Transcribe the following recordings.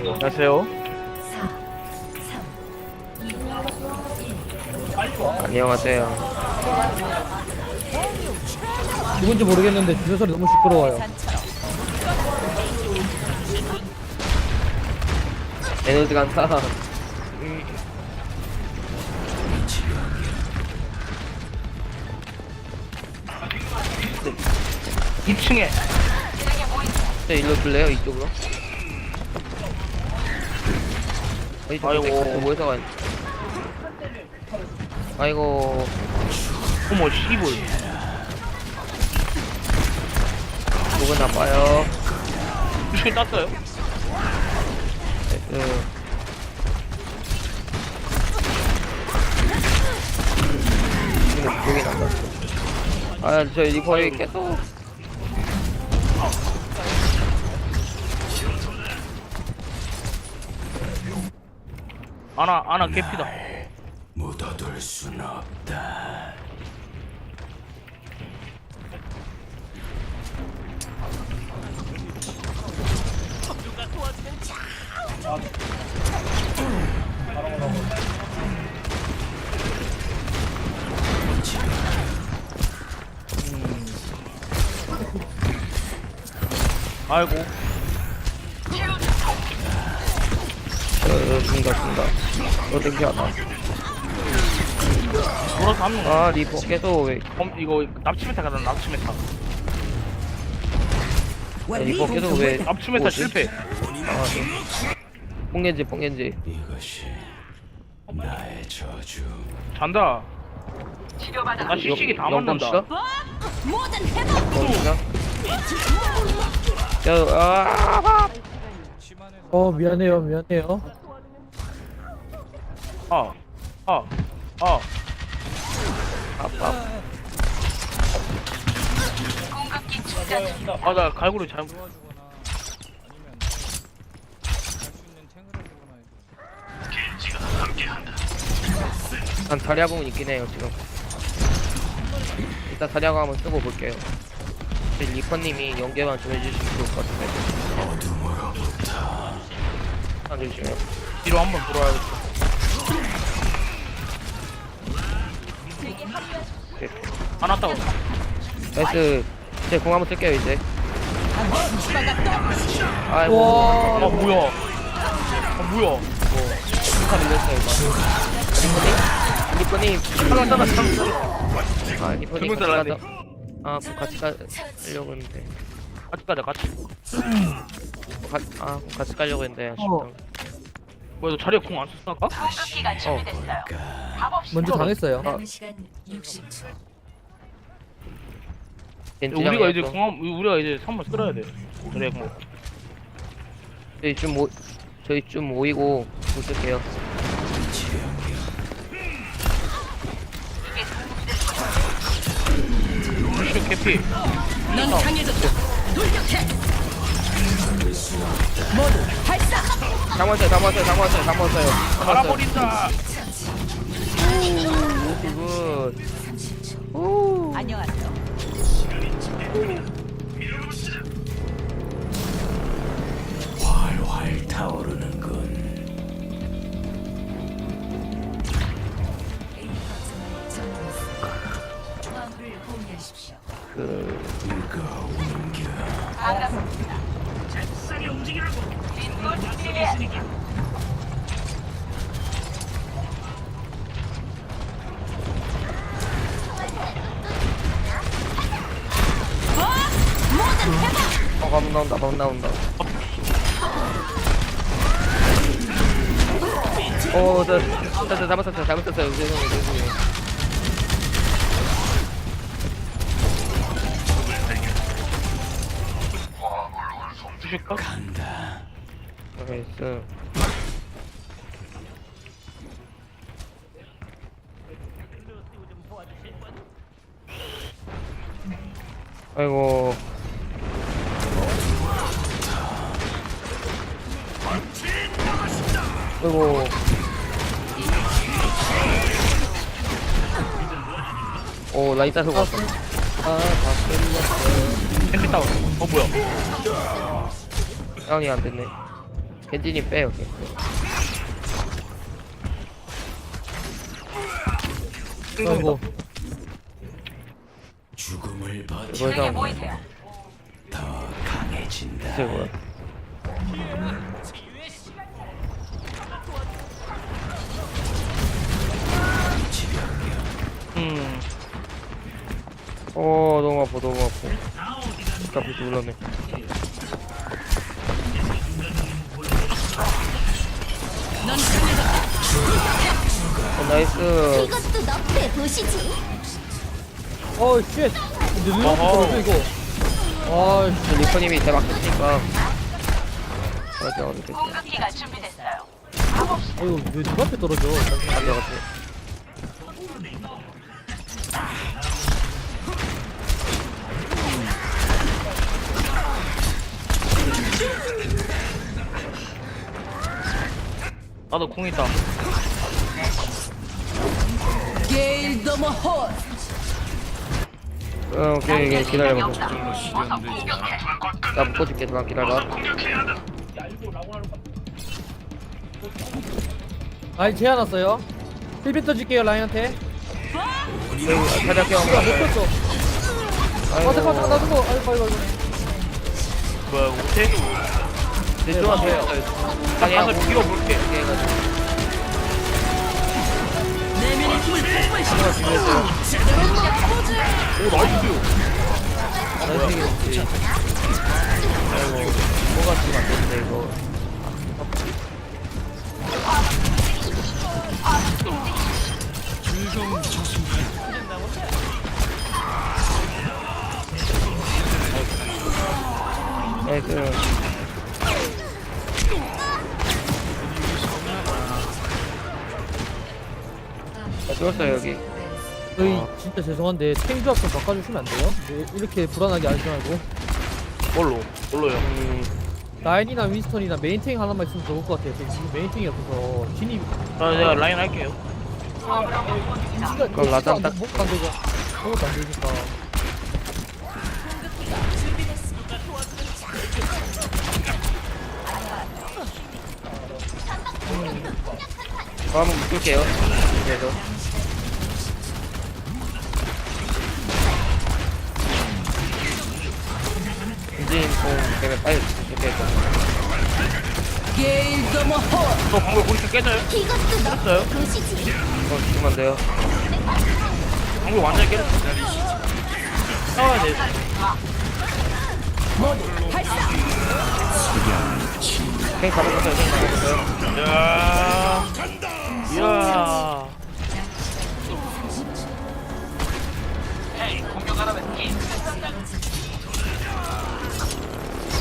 안녕하세요. 안녕하세요. 누군지 모르겠는데 주변 소리 너무 시끄러워요. 에너지 간다. 2층에 저 일로 줄래요? 이쪽으로? 어디 아이고. 아이고. 모여서 가. 아이고. 어머 씨불. 목은 나빠요. 2층에 땄어요. 그. 목이 나갔어. 아, 저 리퍼이 계속. 아나 아나 개피다. 묻어둘 순 없다. 아이고 저, 죽는다, 죽는다. 너 땡겨하다. 돌아서 한 명. 아, 리퍼 계속 왜. 검 이거 납치메타 가다 납치메타. 아, 리퍼 계속 왜. 납치메타 뭐지? 실패. 아, 네. 뽕겐지, 뽕겐지. 이것이 나의 저주. 잔다. 나 시식이 다 맞는다. 뻥치나? 저, 아, 어 미안해요 미안해요. 아, 아, 아. 아빠. 아, 나 갈고리 잘못. 난 다리아공은 있긴 해요, 지금. 일단 다리아공 한번 쓰고 볼게요. 근데 리퍼님이 연계만 좀 해주시면 좋을 것 같은데. 안 주시면. 뒤로 한번 돌아야겠다. 안 왔다고. 나이스. 이제 공 한번 쓸게요, 이제. 아이고. 와. 아, 뭐야. 아, 뭐야. 축하 밀렸어요, 이거. 리퍼님. 하나 따라 참. 아. 정말 같이 돼. 가자. 아, 그럼 같이 가려고 했는데. 같이 가자, 같이. 가, 아, 그럼 같이 가려고 했는데, 아쉽다. 어. 뭐야, 너 자리에 공 안 썼나? 어, 먼저 당했어요. 아, 시간 60초. 우리가 이제 공항, 우리가 이제 3번 쓸어야 돼. 자리에 공. 저희 좀 모, 저희 좀 모이고 웃을게요. 루시오 개피. 다모 았어요, 다 모았어요, 다 모았어요, 다 모았어요. 다 모았어요. 갈아버린다. 굿. 오. 안녕하세요. 활활 타오르는군. 화물을 공유 옮겨. 어, 감 나온다, 감 나온다. 어, 저, 저, 저, 잘못했어요, 잘못했어요. 죄송해요, 죄송해요. 주실까? 간다. 나이스. 아이고. 아이고. 오, 라인 따서 왔어. 아, 다 끝났어요. 캔디 다운. 어, 뭐야. 다운이 안 됐네. 겐지님 빼요 겐지 아이고. 죽음을 버텨. 이거 해서 더 강해진다. 뭐야? 음. 어 너무 아파 너무 아파. 벌써 올라네 어, 나이스. 이것도 너프에 보시지. 어우 쉣. 근데 눈 어허. 떨어져 이거. 아이씨. 리퍼님이 대박 했으니까. 맞아 어떻게 아이고 왜 눈앞에 떨어져 나도 궁 있다. 어 오케이 오케이. 기다려봐. 나 묶어줄게 잠깐 기다려봐. 아니 제안 왔어요. 힐빈 떠줄게요 라인한테. 살짝 깨워. 못 켰어. 아 잠깐 잠깐 나 죽어 아이고 아이고 아이고. 뭐야, 못해? 내 쪽한테 아니 가서 비 워볼게. 오, 나이스. 나이스 아이고 뭐가 지금 안 됐는데 이거 나이 죽었어요 여기. 저희 진짜 죄송한데 탱 조합 좀 바꿔주시면 안 돼요? 네, 이렇게 불안하게 하지 말고 뭘로? 뭘로요? 음 라인이나 윈스턴이나 메인탱 하나만 있으면 좋을 것 같아요 지금 메인탱이 없어서. 진입. 아, 내가 라인 할게요. 인지가 그럼 라장 딱- 못안 되죠 아무것도 안 되니까 저 한번 묶을게요. 그래도 공 때문에 빨리 이렇게 해서 저 방금 고리가 깨져요? 이것도 됐어요? 너프에 보시지. 어 죽으면 안 돼요 방금 완전히 깨졌어. 싸워야 돼. 탱 잡아줬어요 탱 잡아줬어요 이야. 이야.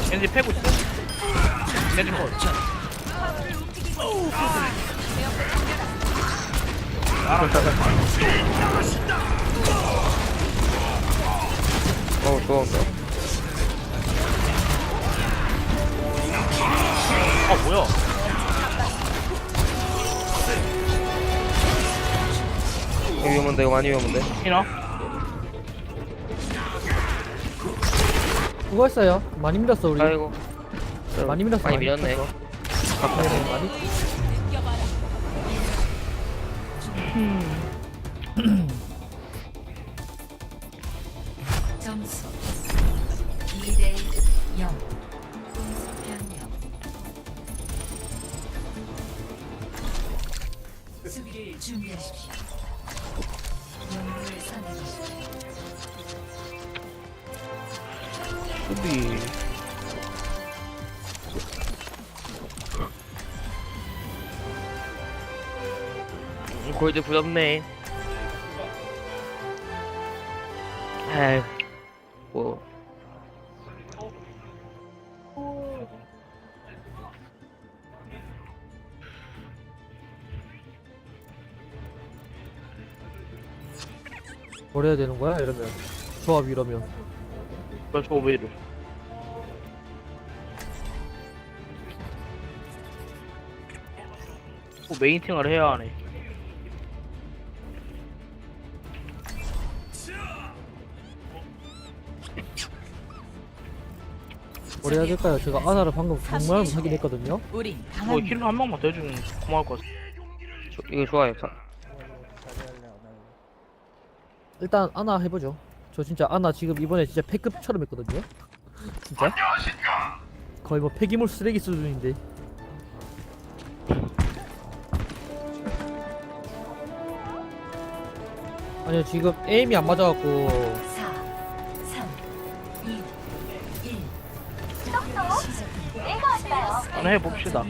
겐지 패고 있어. 겐지 컷. 어 좋아온다 아 뭐야? 이거 위험한데 이거 많이 위험한데 이나? 수고했어요 많이 밀었어 우리 아이고 많이 밀었어 많이 밀었네 밀었어. 네네 많이 점수 2대 0. 공수 변경. 수비를 준비하십시오. 영웅을 선택하십시오. 수비. 음, 골드 부럽네. 아이 뭐뭘 해야 되는 거야? 이러면. 조합 이러면 나 저거 왜 이래? 또 메인팅을 해야 하네. 뭘 해야 될까요? 제가 아나를 방금 정말 못하긴 했거든요. 우린 뭐 강한 힐러 한 명만 더 해주면 고마울 것 같아 저, 이거 좋아요. 사- 일단 아나 해보죠. 저 진짜 아나 지금 이번에 진짜 패급처럼 했거든요. 진짜? 거의 뭐 폐기물 쓰레기 수준인데. 아니요 지금 에임이 안 맞아갖고. 4 3 2 1 하나 해봅시다.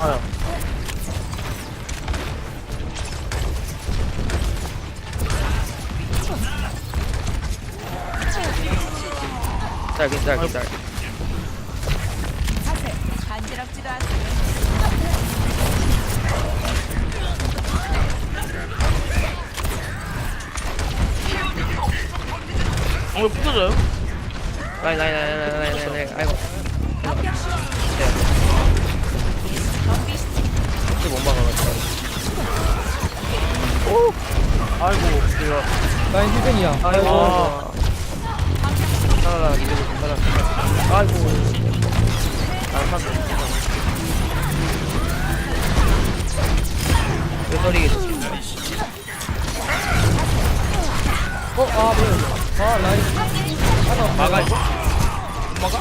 아 야 짤, 괜찮아, 괜찮아. 간지럽지도 않고 방금 부서져요? 라인, 라인, 라인, 라인, 라인, 라인, 라인. 아이고. 네. 혹시 못 막아갔다. 아이고 라인 힐벤이야. 아이고. 왜 소리겠지? 어, 아, 네. 아, 라인. 아나 막아 이거? 막아,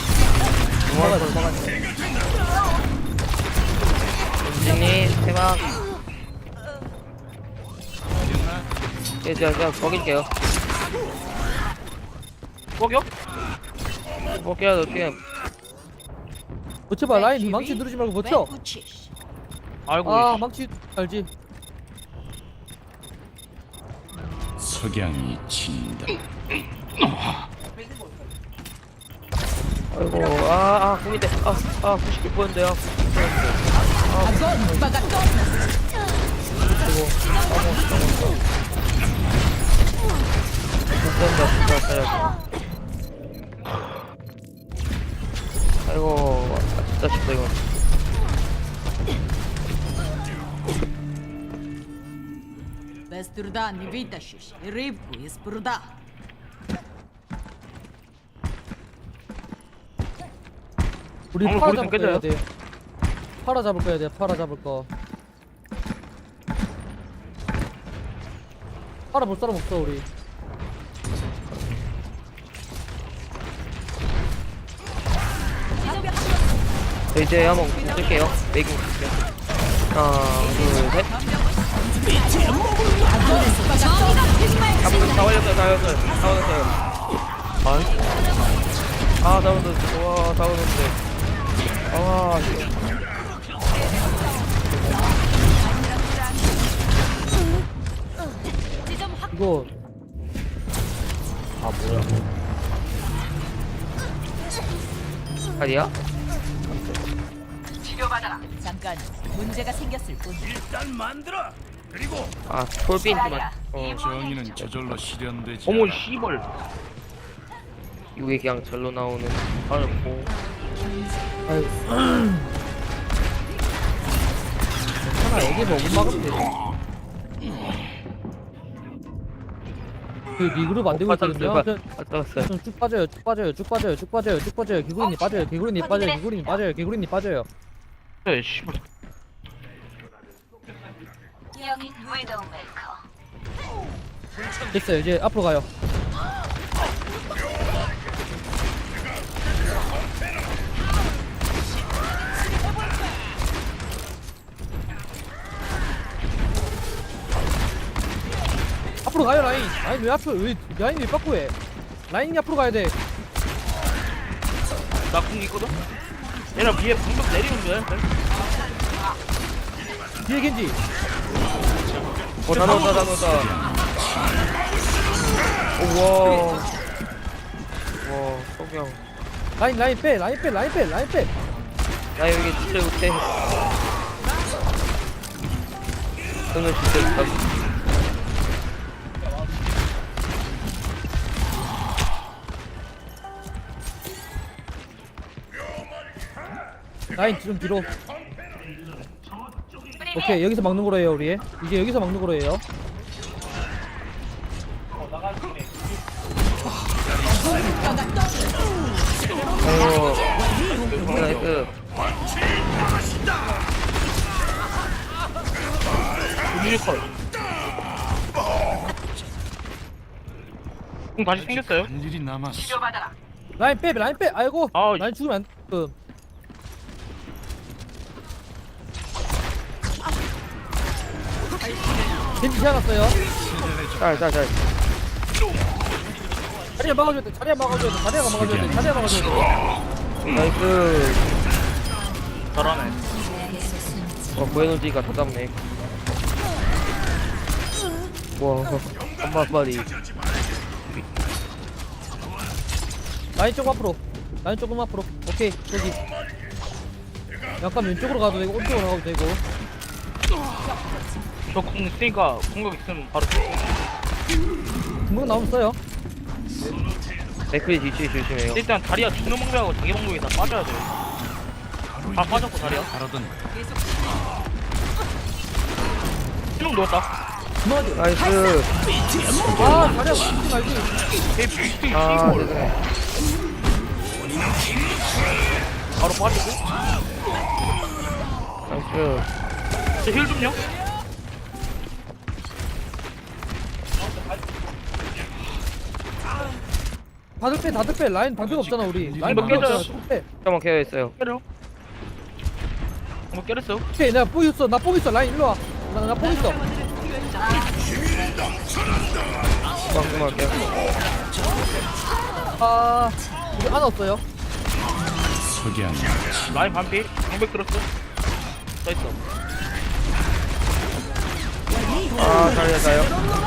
막아. 은진님, 대박. 예, 제가, 제가 먹일게요. 뻑역? 먹게요, 어떻게. 버텨봐, 라인 망치 누르지 말고 버텨. 아이고 아, 씨. 망치 알지? 석양이 친다. 아이고, 아, 아, 고민돼. 아, 아, 99 보는데요. 된다, 진짜 살려. 아이고, 아, 진짜 쉽다, 이거. Без труда не вытащишь рыбку из пруда. 우리 방금 파라 거기서 잡을 거 해야 깨져요? 돼. 파라 잡을 거 해야 돼. 파라 잡을 거. 파라 볼 사람 없어 우리. 저 이제 한번 쓸게요. 메이킹 쓸게요. 하나, 둘, 셋. 아, 다 올렸어요, 다 올렸어요. 다 올렸어요. 아, 다 올렸어. 와, 다 올렸는데. 아, 씨. 이거 아니야? 잠깐 문제가 생겼을 뿐. 아, 톨빈만. 어, 정의는 저절로 실현되지 어머 않아. 씨발 이게 그냥 절로 나오는. 아이고. 아유. 괜찮아 여기 뭐못 막으면 돼. 그 리그룹 안 되고 있거든요. 아, 저- 떨었어요. 좀쭉 빠져요, 쭉 빠져요, 쭉 빠져요, 쭉 빠져요, 쭉 빠져요. 개구리님 빠져요, 개구리님 빠져요, 개구리님 빠져요, 개구리님 빠져요. 에 씨발 됐어요. 이제 앞으로 가요. 앞으로 가요 라인. 라인 왜 앞으로 왜 라인 왜 바꾸 해? 라인이 앞으로 가야 돼. 나궁 있거든? 얘랑 위에 방벽 내리면 돼 뒤에 겐지. 어, 다 넣었다, 다 넣었다. 오, 와. 와, 석영. 라인 라인 빼, 라인 빼, 라인 빼, 라인 빼. 나 여기 진짜 못해. 저는 진짜 못하고. 라인 좀 뒤로. 오케이 여기서 막는 거로 해요 우리. 이제 여기서 막는 거로 해요. 오 나이스 뮤지컬 공 다시 생겼어요? 라인 빼 라인 빼. 아이고 아, 라인 죽으면 안 그, 겐지 지나갔어요. 짤짤짤 자리야 막아줘야 돼 자리야 막아줘야 돼 자리야가 막아줘야 돼 자리야 막아줘야 돼. 나이스. 잘하네. 어 고에너지가 다 잡네. 와한 마리 라인 쪽 앞으로. 라인 조금 앞으로. 오케이 저기. 약간 왼쪽으로 가도 되고 오른쪽으로 가도 되고 저공 있으니까 공격 있으면 바로 쏘. 금방 나오면 써요 맥크리 뒤치 조심해요 일단 다리야 죽는 방법하고 자기 방법이 다 빠져야 돼. 다 빠졌고 다리야. 바라던 넣었다. 그만하죠 나이스 아 자리야 죽지 비스트 아 아, 죄송해 바로 빠지고. 나이스 저힐 좀요. 다들 빼 다들 빼 라인 방패가 없잖아 우리 라인 몇 방패? 없잖아 빼. 잠깐만 케어했어요 깨려. 뭐 깨렸어? 오케이 내가 뽀 있어 나 뽀 있어 라인 일로 와나나뽀 있어 그만 그만할게요 아 우리 안 왔어요 석양 라인 반피. 공백 들었어. 써있어. 아 잘했어요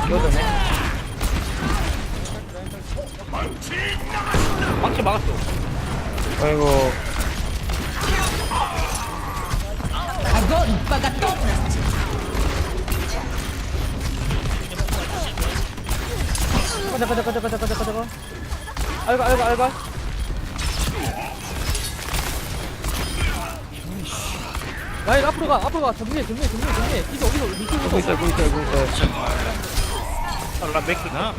이거잖아 방치 막았어. 아이고 과거 오빠가 떠올랐지. 가자 가자 가자 가자 가자 가자 가. 알가 알가 알가. 라인 앞으로 가 앞으로 가 정리해 정리해 정리해 정리해 이제 어디서 이쪽으로 보고 라 맥크. 나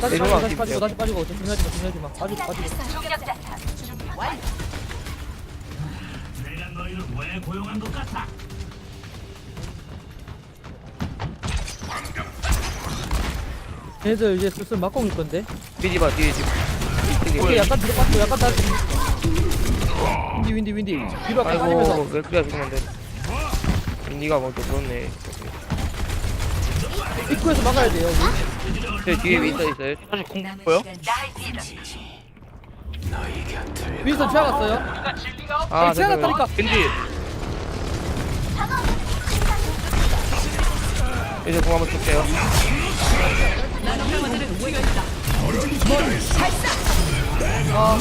다시 빠지고 다시 빠지고. 다시 빠지고 정리하지 마 정리하지 마. 빠지고 빠지고. 얘들 이제 슬슬 막공일 건데? 뒤집어 뒤에 뒤 오케이 약간 뒤로 빠지고 약간 다시 윈디 윈디 윈디. 뒤로 약간 빠지면서. 죽으면 안돼 니가 먼저 그렇네. 입구에서 막아야 돼요 우리 저 뒤에 윈터 있어요 사실 공 보여? 윈선 지나갔어요 아 아니 지나갔다니까 겐지. 이제 공 한번 아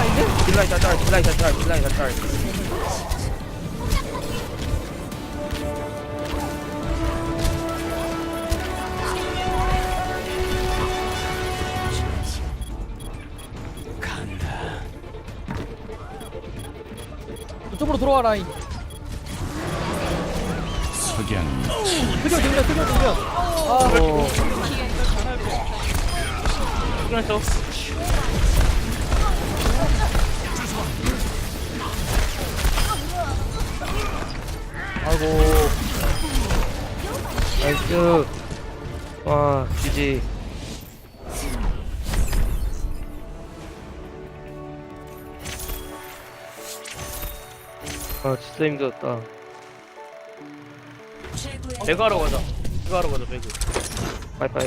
아닌데? 딜라이 자짤 딜라이 자짤 딜라이 자짤 이쪽으로 돌아와 라인. 석양. 수경 정면 수경 정면 아오 수근했어. 아이고. 나이스. 와지 아 진짜 힘들었다 배그 하러 가자. 배그 하러 가자 배그. 빠이빠이